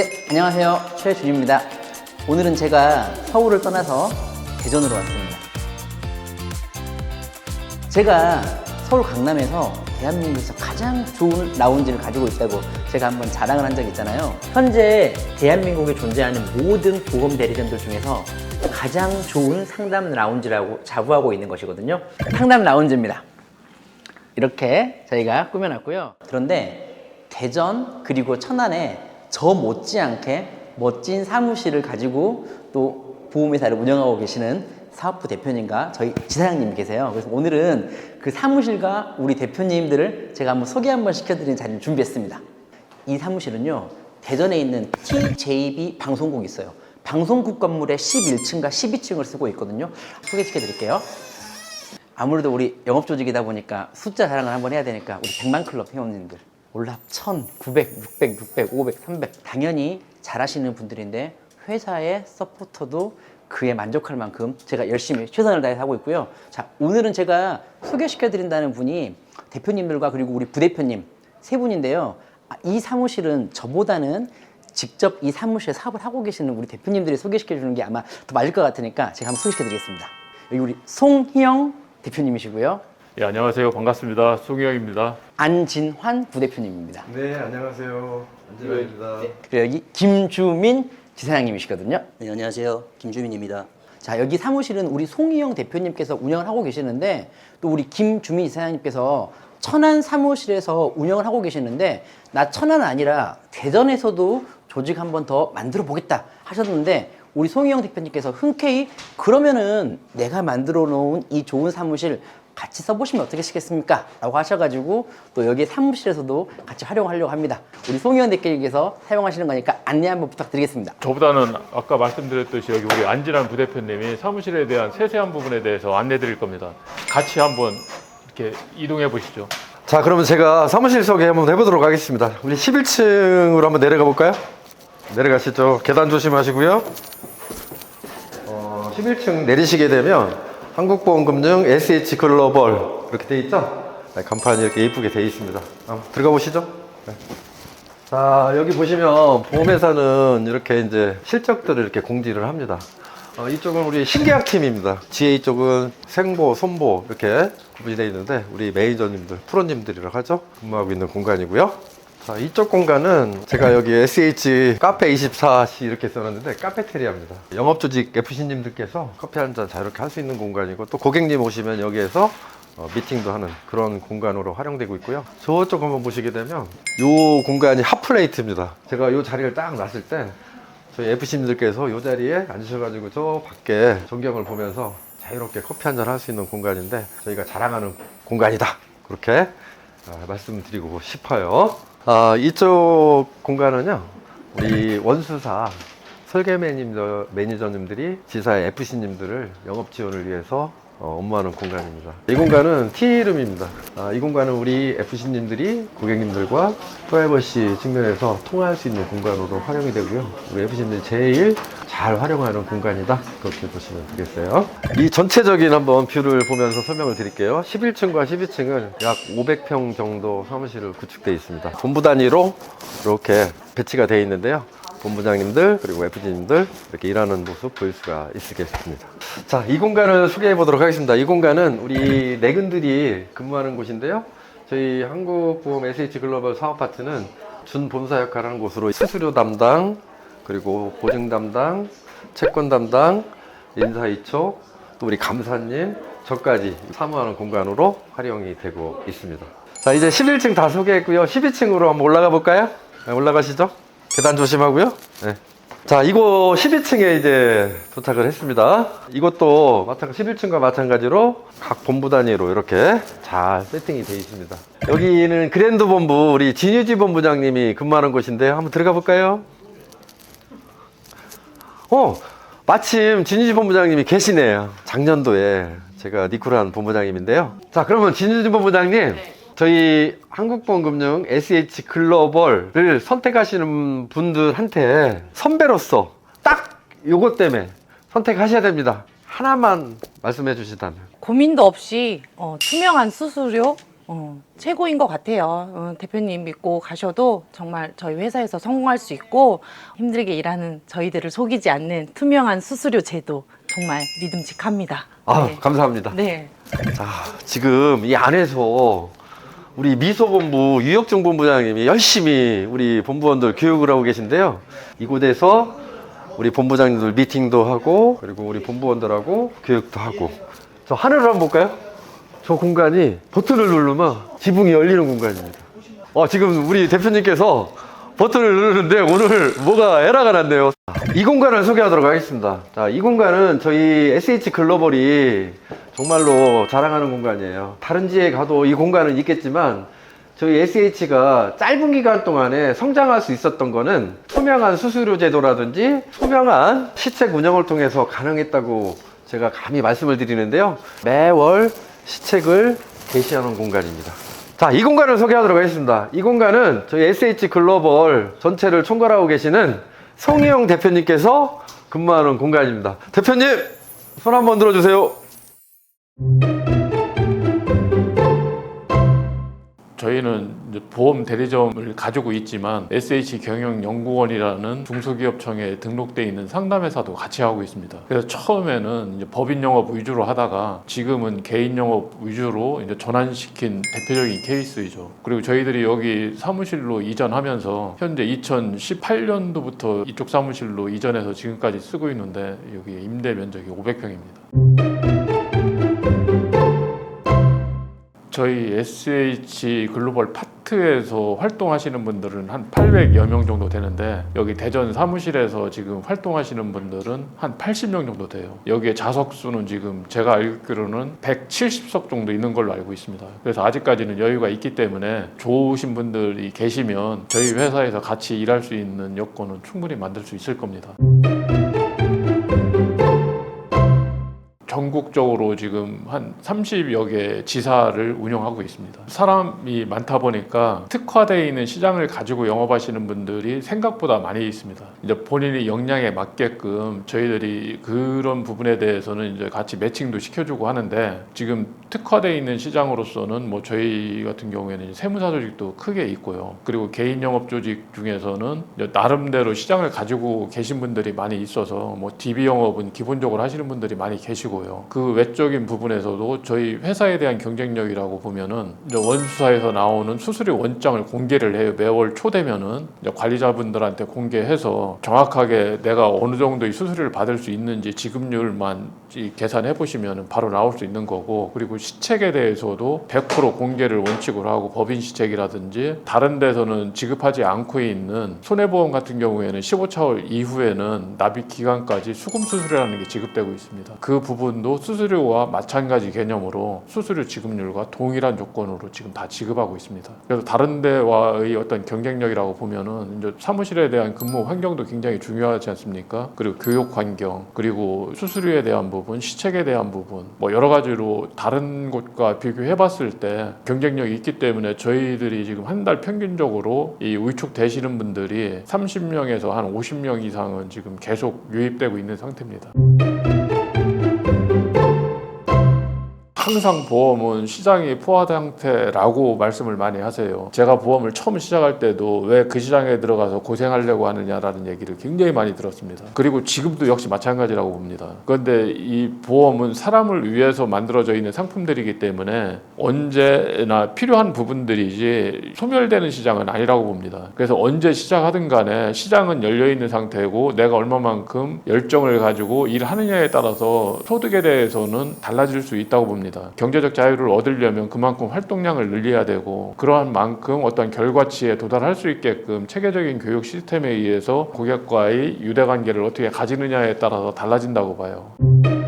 네, 안녕하세요. 최준입니다. 오늘은 제가 서울을 떠나서 대전으로 왔습니다. 제가 서울 강남에서 대한민국에서 가장 좋은 라운지를 가지고 있다고 제가 한번 자랑을 한 적이 있잖아요. 현재 대한민국에 존재하는 모든 보험 대리점들 중에서 가장 좋은 상담 라운지라고 자부하고 있는 것이거든요. 상담 라운지입니다. 이렇게 저희가 꾸며놨고요. 그런데 대전 그리고 천안에 저 못지않게 멋진 사무실을 가지고 또 보험회사를 운영하고 계시는 사업부 대표님과 저희 지사장님이 계세요. 그래서 오늘은 그 사무실과 우리 대표님들을 제가 한번 소개 한번 시켜드리는 자리를 준비했습니다. 이 사무실은요, 대전에 있는 TJB 방송국이 있어요. 방송국 건물의 11층과 12층을 쓰고 있거든요. 소개시켜 드릴게요. 아무래도 우리 영업 조직이다 보니까 숫자 자랑을 한번 해야 되니까 우리 100만 클럽 회원님들 올랍 1000, 900, 600, 600, 500, 300 당연히 잘하시는 분들인데 회사의 서포터도 그에 만족할 만큼 제가 열심히 최선을 다해서 하고 있고요. 자, 오늘은 제가 소개시켜 드린다는 분이 대표님들과 그리고 우리 부대표님 세 분인데요. 아, 이 사무실은 저보다는 직접 이 사무실에 사업을 하고 계시는 우리 대표님들이 소개시켜 주는 게 아마 더 맞을 것 같으니까 제가 한번 소개시켜 드리겠습니다. 여기 우리 송희영 대표님이시고요. 예, 안녕하세요. 반갑습니다. 송희영입니다. 안진환 부대표님입니다. 네, 안녕하세요. 안진환입니다. 그리고 여기 김주민 지사장님이시거든요. 네, 안녕하세요. 김주민입니다. 자, 여기 사무실은 우리 송희영 대표님께서 운영을 하고 계시는데 또 우리 김주민 이사장님께서 천안 사무실에서 운영을 하고 계시는데 나 천안 아니라 대전에서도 조직 한 번 더 만들어 보겠다 하셨는데 우리 송희영 대표님께서 흔쾌히 그러면은 내가 만들어 놓은 이 좋은 사무실 같이 써보시면 어떻겠습니까? 라고 하셔가지고 또 여기 사무실에서도 같이 활용하려고 합니다. 우리 송희영 대표님께서 사용하시는 거니까 안내 한번 부탁드리겠습니다. 저보다는 아까 말씀드렸듯이 여기 우리 안진환 부대표님이 사무실에 대한 세세한 부분에 대해서 안내 드릴 겁니다. 같이 한번 이렇게 이동해 보시죠. 자, 그러면 제가 사무실 소개 한번 해보도록 하겠습니다. 우리 11층으로 한번 내려가 볼까요? 내려가시죠. 계단 조심하시고요. 어, 11층 내리시게 되면 한국보험금융 SH 글로벌 이렇게 돼 있죠? 네, 간판이 이렇게 예쁘게 돼 있습니다. 한번 들어가 보시죠. 네. 자, 여기 보시면 보험회사는 이렇게 이제 실적들을 이렇게 공지를 합니다. 어, 이쪽은 우리 신계약 팀입니다. GA 쪽은 생보, 손보 이렇게 구분이 되어 있는데 우리 매니저님들, 프로님들이라고 하죠. 근무하고 있는 공간이고요. 자, 이쪽 공간은 제가 여기 SH 카페 24시 이렇게 써놨는데 카페테리아입니다. 영업조직 FC님들께서 커피 한 잔 자유롭게 할 수 있는 공간이고 또 고객님 오시면 여기에서 어, 미팅도 하는 그런 공간으로 활용되고 있고요. 저쪽 한번 보시게 되면 이 공간이 핫플레이트입니다. 제가 이 자리를 딱 놨을 때 저희 FC님들께서 이 자리에 앉으셔가지고 저 밖에 전경을 보면서 자유롭게 커피 한 잔 할 수 있는 공간인데 저희가 자랑하는 공간이다. 그렇게 아, 말씀드리고 싶어요. 아, 이쪽 공간은요, 우리 원수사 설계 매니저, 매니저님들이 지사의 FC님들을 영업 지원을 위해서 어, 업무하는 공간입니다. 이 공간은 티룸입니다. 아, 이 공간은 우리 FC님들이 고객님들과 프라이버시 측면에서 통화할 수 있는 공간으로 활용이 되고요. 우리 FC님들이 제일 잘 활용하는 공간이다. 그렇게 보시면 되겠어요. 이 전체적인 한번 뷰를 보면서 설명을 드릴게요. 11층과 12층은 약 500평 정도 사무실을 구축되어 있습니다. 본부 단위로 이렇게 배치가 되어 있는데요. 본부장님들 그리고 FG님들 이렇게 일하는 모습 보일 수가 있겠습니다. 자, 이 공간을 소개해 보도록 하겠습니다. 이 공간은 우리 내근들이 근무하는 곳인데요. 저희 한국보험 SH 글로벌 사업 파트는 준 본사 역할을 하는 곳으로 수수료 담당 그리고 보증 담당, 채권 담당, 인사 이쪽, 또 우리 감사님, 저까지 사무하는 공간으로 활용이 되고 있습니다. 자, 이제 11층 다 소개했고요. 12층으로 한번 올라가 볼까요? 네, 올라가시죠. 계단 조심하고요. 네. 자, 이곳 12층에 이제 도착을 했습니다. 이것도 마찬 11층과 마찬가지로 각 본부 단위로 이렇게 잘 세팅이 되어 있습니다. 여기는 그랜드 본부 우리 진유지 본부장님이 근무하는 곳인데요. 한번 들어가 볼까요? 어, 마침 진유지 본부장님이 계시네요. 작년도에 제가 니쿠란 본부장님인데요. 자, 그러면 진유지 본부장님, 저희 한국보험금융 SH 글로벌을 선택하시는 분들한테 선배로서 딱 요것 때문에 선택하셔야 됩니다. 하나만 말씀해 주시다면. 고민도 없이 어, 투명한 수수료, 어, 최고인 것 같아요. 어, 대표님 믿고 가셔도 정말 저희 회사에서 성공할 수 있고 힘들게 일하는 저희들을 속이지 않는 투명한 수수료 제도 정말 믿음직합니다. 아, 네. 감사합니다. 네. 자, 지금 이 안에서 우리 미소본부 유혁중 본부장님이 열심히 우리 본부원들 교육을 하고 계신데요. 이곳에서 우리 본부장님들 미팅도 하고 그리고 우리 본부원들하고 교육도 하고 저 하늘을 한번 볼까요? 저 공간이 버튼을 누르면 지붕이 열리는 공간입니다. 어, 지금 우리 대표님께서 버튼을 누르는데 오늘 뭐가 에러가 났네요. 이 공간을 소개하도록 하겠습니다. 자, 이 공간은 저희 SH 글로벌이 정말로 자랑하는 공간이에요. 다른 지에 가도 이 공간은 있겠지만 저희 SH가 짧은 기간 동안에 성장할 수 있었던 거는 투명한 수수료 제도라든지 투명한 시책 운영을 통해서 가능했다고 제가 감히 말씀을 드리는데요. 매월 시책을 게시하는 공간입니다. 자, 이 공간을 소개하도록 하겠습니다. 이 공간은 저희 SH 글로벌 전체를 총괄하고 계시는 송희영 대표님께서 근무하는 공간입니다. 대표님, 손 한번 들어주세요. 저희는 보험 대리점을 가지고 있지만 SH 경영연구원이라는 중소기업청에 등록돼 있는 상담회사도 같이 하고 있습니다. 그래서 처음에는 이제 법인 영업 위주로 하다가 지금은 개인 영업 위주로 이제 전환시킨 대표적인 케이스이죠. 그리고 저희들이 여기 사무실로 이전하면서 현재 2018년도부터 이쪽 사무실로 이전해서 지금까지 쓰고 있는데 여기 임대 면적이 500평입니다. 저희 SH 글로벌 파트에서 활동하시는 분들은 한 800여 명 정도 되는데 여기 대전 사무실에서 지금 활동하시는 분들은 한 80명 정도 돼요. 여기에 좌석 수는 지금 제가 알기로는 170석 정도 있는 걸로 알고 있습니다. 그래서 아직까지는 여유가 있기 때문에 좋으신 분들이 계시면 저희 회사에서 같이 일할 수 있는 여건은 충분히 만들 수 있을 겁니다. 전국적으로 지금 한 30여 개 지사를 운영하고 있습니다. 사람이 많다 보니까 특화되어 있는 시장을 가지고 영업하시는 분들이 생각보다 많이 있습니다. 이제 본인이 역량에 맞게끔 저희들이 그런 부분에 대해서는 이제 같이 매칭도 시켜주고 하는데 지금 특화되어 있는 시장으로서는 뭐 저희 같은 경우에는 세무사 조직도 크게 있고요. 그리고 개인 영업 조직 중에서는 나름대로 시장을 가지고 계신 분들이 많이 있어서 뭐 DB 영업은 기본적으로 하시는 분들이 많이 계시고요. 그 외적인 부분에서도 저희 회사에 대한 경쟁력이라고 보면은 원수사에서 나오는 수수료 원장을 공개를 해요. 매월 초 되면은 관리자분들한테 공개해서 정확하게 내가 어느 정도의 수수료를 받을 수 있는지 지급률만 이 계산해 보시면 바로 나올 수 있는 거고 그리고 시책에 대해서도 100% 공개를 원칙으로 하고 법인 시책이라든지 다른 데서는 지급하지 않고 있는 손해보험 같은 경우에는 15차월 이후에는 납입 기간까지 수금 수수료라는 게 지급되고 있습니다. 그 부분 도 수수료와 마찬가지 개념으로 수수료 지급률과 동일한 조건으로 지금 다 지급하고 있습니다. 그래서 다른 데와의 어떤 경쟁력이라고 보면은 이제 사무실에 대한 근무 환경도 굉장히 중요하지 않습니까? 그리고 교육 환경, 그리고 수수료에 대한 부분, 시책에 대한 부분, 뭐 여러 가지로 다른 곳과 비교해 봤을 때 경쟁력이 있기 때문에 저희들이 지금 한 달 평균적으로 이 위촉되시는 분들이 30명에서 한 50명 이상은 지금 계속 유입되고 있는 상태입니다. 항상 보험은 시장이 포화된 상태라고 말씀을 많이 하세요. 제가 보험을 처음 시작할 때도 왜 그 시장에 들어가서 고생하려고 하느냐라는 얘기를 굉장히 많이 들었습니다. 그리고 지금도 역시 마찬가지라고 봅니다. 그런데 이 보험은 사람을 위해서 만들어져 있는 상품들이기 때문에 언제나 필요한 부분들이지 소멸되는 시장은 아니라고 봅니다. 그래서 언제 시작하든 간에 시장은 열려 있는 상태고 내가 얼마만큼 열정을 가지고 일하느냐에 따라서 소득에 대해서는 달라질 수 있다고 봅니다. 경제적 자유를 얻으려면 그만큼 활동량을 늘려야 되고 그러한 만큼 어떤 결과치에 도달할 수 있게끔 체계적인 교육 시스템에 의해서 고객과의 유대 관계를 어떻게 가지느냐에 따라서 달라진다고 봐요.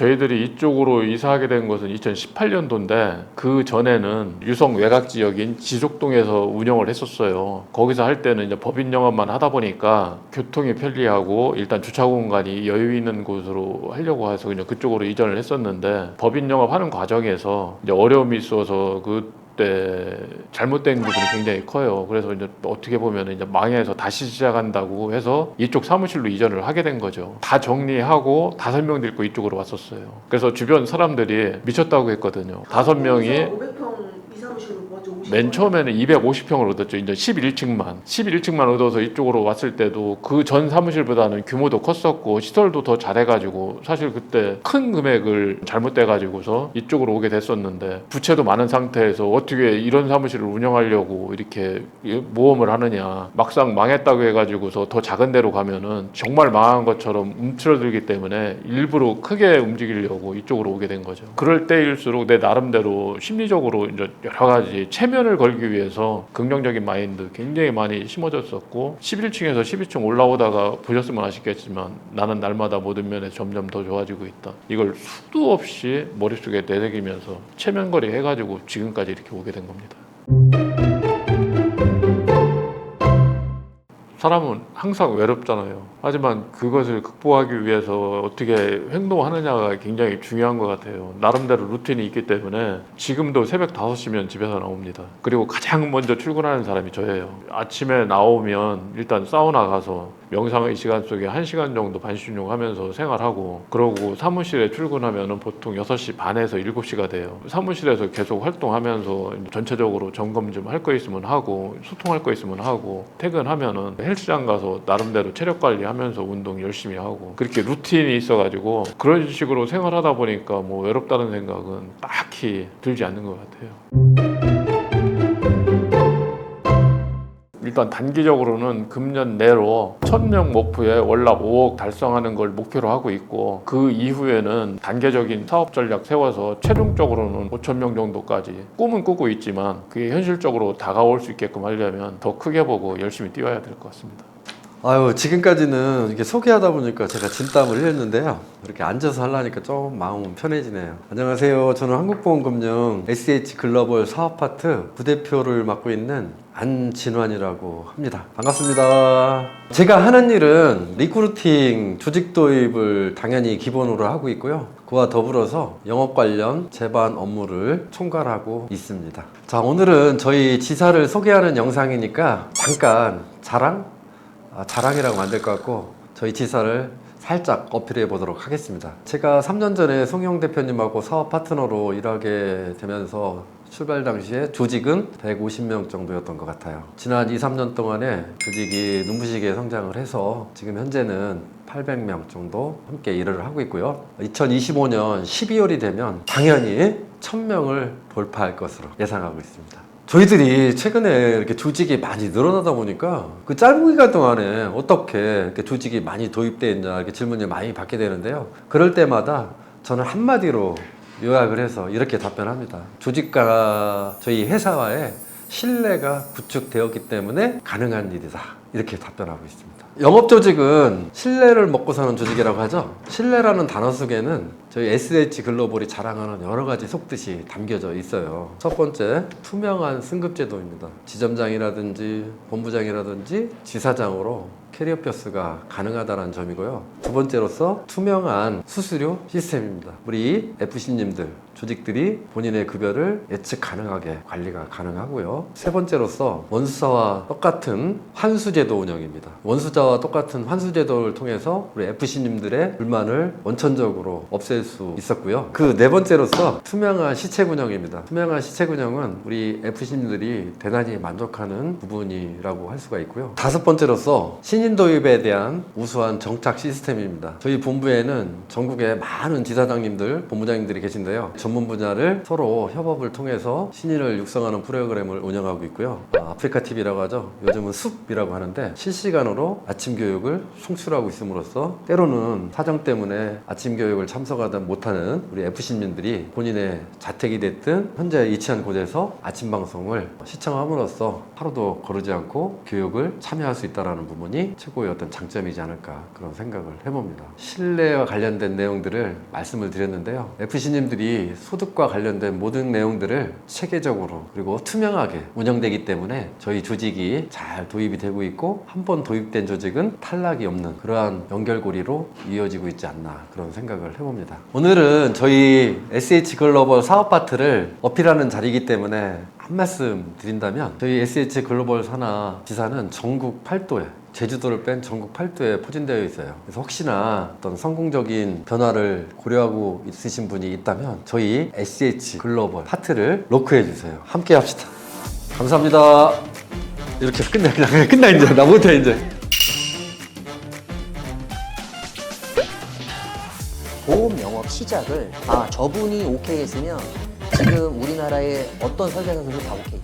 저희들이 이쪽으로 이사하게 된 것은 2018년도인데 그 전에는 유성 외곽 지역인 지속동에서 운영을 했었어요. 거기서 할 때는 이제 법인 영업만 하다 보니까 교통이 편리하고 일단 주차 공간이 여유 있는 곳으로 하려고 해서 그냥 그쪽으로 이전을 했었는데 법인 영업하는 과정에서 이제 어려움이 있어서 그그 때 잘못된 부분이 굉장히 커요. 그래서 이제 어떻게 보면 이제 망해서 다시 시작한다고 해서 이쪽 사무실로 이전을 하게 된 거죠. 다 정리하고 다섯 명 데리고 이쪽으로 왔었어요. 그래서 주변 사람들이 미쳤다고 했거든요. 다섯 명이 500평 이사무실로 먼저 오신 맨? 처음에는 250평을 얻었죠. 이제 11층만. 11층만 얻어서 이쪽으로 왔을 때도 그 전 사무실보다는 규모도 컸었고 시설도 더 잘해가지고 사실 그때 큰 금액을 잘못돼가지고서 이쪽으로 오게 됐었는데 부채도 많은 상태에서 어떻게 이런 사무실을 운영하려고 이렇게 모험을 하느냐. 막상 망했다고 해가지고서 더 작은 데로 가면은 정말 망한 것처럼 움츠러들기 때문에 일부러 크게 움직이려고 이쪽으로 오게 된 거죠. 그럴 때일수록 내 나름대로 심리적으로 이제 여러 가지 체면 을 걸기 위해서 긍정적인 마인드 굉장히 많이 심어졌었고 11층에서 12층 올라오다가 보셨으면 아시겠지만 나는 날마다 모든 면에 점점 더 좋아지고 있다. 이걸 수도 없이 머릿속에 내새기면서 체면거리 해가지고 지금까지 이렇게 오게 된 겁니다. 사람은 항상 외롭잖아요. 하지만 그것을 극복하기 위해서 어떻게 행동하느냐가 굉장히 중요한 것 같아요. 나름대로 루틴이 있기 때문에 지금도 새벽 5시면 집에서 나옵니다. 그리고 가장 먼저 출근하는 사람이 저예요. 아침에 나오면 일단 사우나 가서 명상의 시간 속에 1시간 정도 반신욕 하면서 생활하고 그러고 사무실에 출근하면 보통 6시 반에서 7시가 돼요. 사무실에서 계속 활동하면서 전체적으로 점검 좀 할 거 있으면 하고 소통할 거 있으면 하고 퇴근하면은 헬스장 가서 나름대로 체력 관리하면서 운동 열심히 하고 그렇게 루틴이 있어가지고 그런 식으로 생활하다 보니까 뭐 외롭다는 생각은 딱히 들지 않는 것 같아요. 일단 단기적으로는 금년 내로 1000명 목표에 월납 5억 달성하는 걸 목표로 하고 있고 그 이후에는 단계적인 사업 전략 세워서 최종적으로는 5,000명 정도까지 꿈은 꾸고 있지만 그게 현실적으로 다가올 수 있게끔 하려면 더 크게 보고 열심히 뛰어야 될 것 같습니다. 아유 지금까지는 이렇게 소개하다 보니까 제가 진땀을 흘렸는데요. 이렇게 앉아서 하려니까 좀 마음 편해지네요. 안녕하세요. 저는 한국보험금융 SH 글로벌 사업파트 부대표를 맡고 있는 안진환이라고 합니다. 반갑습니다. 제가 하는 일은 리크루팅 조직 도입을 당연히 기본으로 하고 있고요. 그와 더불어서 영업 관련 제반 업무를 총괄하고 있습니다. 자 오늘은 저희 지사를 소개하는 영상이니까 잠깐 자랑 아, 자랑이라고 만들 것 같고 저희 지사를 살짝 어필해 보도록 하겠습니다. 제가 3년 전에 송영 대표님하고 사업 파트너로 일하게 되면서 출발 당시에 조직은 150명 정도였던 것 같아요. 지난 2, 3년 동안에 조직이 눈부시게 성장을 해서 지금 현재는 800명 정도 함께 일을 하고 있고요. 2025년 12월이 되면 당연히 1000명을 돌파할 것으로 예상하고 있습니다. 저희들이 최근에 이렇게 조직이 많이 늘어나다 보니까 그 짧은 기간 동안에 어떻게 이렇게 조직이 많이 도입되어 있냐 이렇게 질문을 많이 받게 되는데요. 그럴 때마다 저는 한마디로 요약을 해서 이렇게 답변합니다. 조직과 저희 회사와의 신뢰가 구축되었기 때문에 가능한 일이다. 이렇게 답변하고 있습니다. 영업 조직은 신뢰를 먹고 사는 조직이라고 하죠. 신뢰라는 단어 속에는 저희 SH 글로벌이 자랑하는 여러 가지 속뜻이 담겨져 있어요. 첫 번째, 투명한 승급 제도입니다. 지점장이라든지 본부장이라든지 지사장으로 캐리어 표스가 가능하다는 점이고요. 두 번째로서 투명한 수수료 시스템입니다. 우리 FC님들, 조직들이 본인의 급여를 예측 가능하게 관리가 가능하고요. 세 번째로서 원수사와 똑같은 환수제도 운영입니다. 원수자와 똑같은 환수제도를 통해서 우리 FC님들의 불만을 원천적으로 없앨 수 있었고요. 그 네 번째로서 투명한 시책 운영입니다. 투명한 시책 운영은 우리 FC님들이 대단히 만족하는 부분이라고 할 수가 있고요. 다섯 번째로서 신인 도입에 대한 우수한 정착 시스템입니다. 저희 본부에는 전국에 많은 지사장님들, 본부장님들이 계신데요. 전문 분야를 서로 협업을 통해서 신인을 육성하는 프로그램을 운영하고 있고요. 아, 아프리카 TV라고 하죠. 요즘은 숲이라고 하는데 실시간으로 아침 교육을 송출하고 있음으로써 때로는 사정 때문에 아침 교육을 참석하다 못하는 우리 FC님들이 본인의 자택이 됐든 현재 위치한 곳에서 아침 방송을 시청함으로써 하루도 거르지 않고 교육을 참여할 수 있다는 부분이 최고의 어떤 장점이지 않을까 그런 생각을 해봅니다. 신뢰와 관련된 내용들을 말씀을 드렸는데요. FC님들이 소득과 관련된 모든 내용들을 체계적으로 그리고 투명하게 운영되기 때문에 저희 조직이 잘 도입이 되고 있고 한 번 도입된 조직은 탈락이 없는 그러한 연결고리로 이어지고 있지 않나 그런 생각을 해봅니다. 오늘은 저희 SH 글로벌 사업 파트를 어필하는 자리이기 때문에 한 말씀 드린다면 저희 SH 글로벌 산하 지사는 전국 8도에 제주도를 뺀 전국 8도에 포진되어 있어요. 그래서 혹시나 어떤 성공적인 변화를 고려하고 있으신 분이 있다면 저희 SH 글로벌 파트를 로크해 주세요. 함께 합시다. 감사합니다. 이렇게 해서 끝내 그냥 끝나 이제 나 못해 이제. 보험 영업 시작을 아 저분이 오케이 했으면 지금 우리나라의 어떤 설계사들도 다 오케이.